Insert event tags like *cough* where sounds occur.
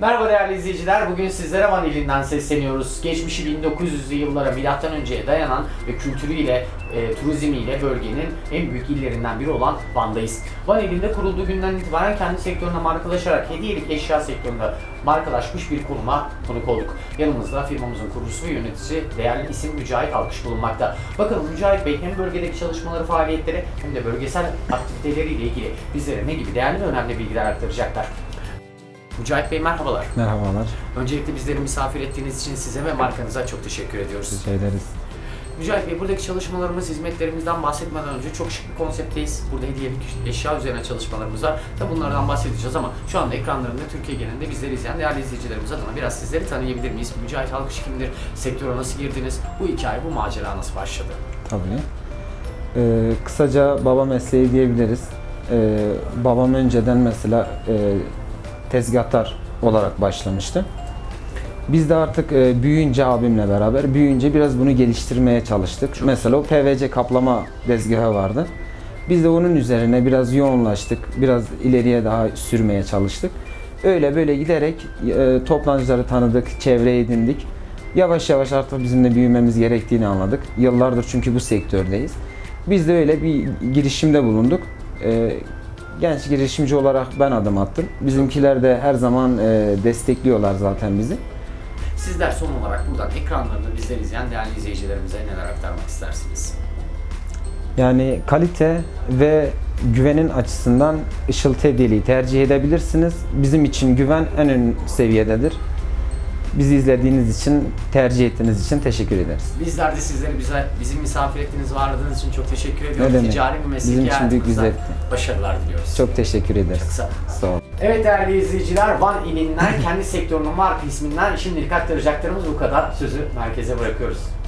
Merhaba değerli izleyiciler. Bugün sizlere Van ilinden sesleniyoruz. Geçmişi 1900'lü yıllara milattan önceye dayanan ve kültürüyle, e, turizmiyle bölgenin en büyük illerinden biri olan Van'dayız. Van ilinde kurulduğu günden itibaren kendi sektörüne markalaşarak hediyelik eşya sektöründe markalaşmış bir konuma konuk olduk. Yanımızda firmamızın kurucusu ve yöneticisi değerli isim Mücahit Alkış bulunmakta. Bakalım Mücahit Bey hem bölgedeki çalışmaları, faaliyetleri hem de bölgesel aktiviteleriyle ilgili bizlere ne gibi değerli ve önemli bilgiler aktaracaklar. Mücahit Bey merhabalar. Merhabalar, Öncelikle bizleri misafir ettiğiniz için size ve markanıza çok teşekkür ediyoruz. rica ederiz. Mücahit Bey buradaki çalışmalarımız, hizmetlerimizden bahsetmeden önce çok şık bir konseptteyiz. Burada hediyelik eşya üzerine çalışmalarımız var. Tabi bunlardan bahsedeceğiz ama şu anda ekranlarında Türkiye genelinde bizleri izleyen değerli izleyicilerimiz adına biraz sizleri tanıyabilir miyiz? Mücahit Alkış kimdir? Sektöre nasıl girdiniz? Bu hikaye, bu macera nasıl başladı? Tabii. Ee, kısaca baba mesleği diyebiliriz. Ee, babam önceden mesela e, tezgahtar olarak başlamıştı. Biz de artık e, büyüyünce abimle beraber büyüyünce biraz bunu geliştirmeye çalıştık. mesela o PVC kaplama tezgahı vardı. Biz de onun üzerine biraz yoğunlaştık. Biraz ileriye daha sürmeye çalıştık. Öyle böyle giderek e, toplantıcıları tanıdık, çevre edindik. Yavaş yavaş artık bizim de büyümemiz gerektiğini anladık. Yıllardır çünkü bu sektördeyiz. Biz de öyle bir girişimde bulunduk. E, genç girişimci olarak ben adım attım. Bizimkiler de her zaman e, destekliyorlar zaten bizi. Sizler son olarak buradan ekranlarında bizleri izleyen değerli izleyicilerimize neler aktarmak istersiniz? Yani kalite ve güvenin açısından ışıltı hediyeliği tercih edebilirsiniz. Bizim için güven en ön seviyededir. Bizi izlediğiniz için, tercih ettiğiniz için teşekkür ederiz. Bizler de sizleri bize, bizim misafir ettiğiniz, ve ağırladığınız için çok teşekkür ediyoruz. demek. Ticari bir mesleki Bizim için büyük bir zevkti. başarılar diliyoruz. Çok teşekkür ederiz. Sağ olun. Sağ olun. Evet değerli izleyiciler, Van ilinden *laughs* kendi sektörünün marka isminden şimdilik aktaracaklarımız bu kadar. Sözü merkeze bırakıyoruz.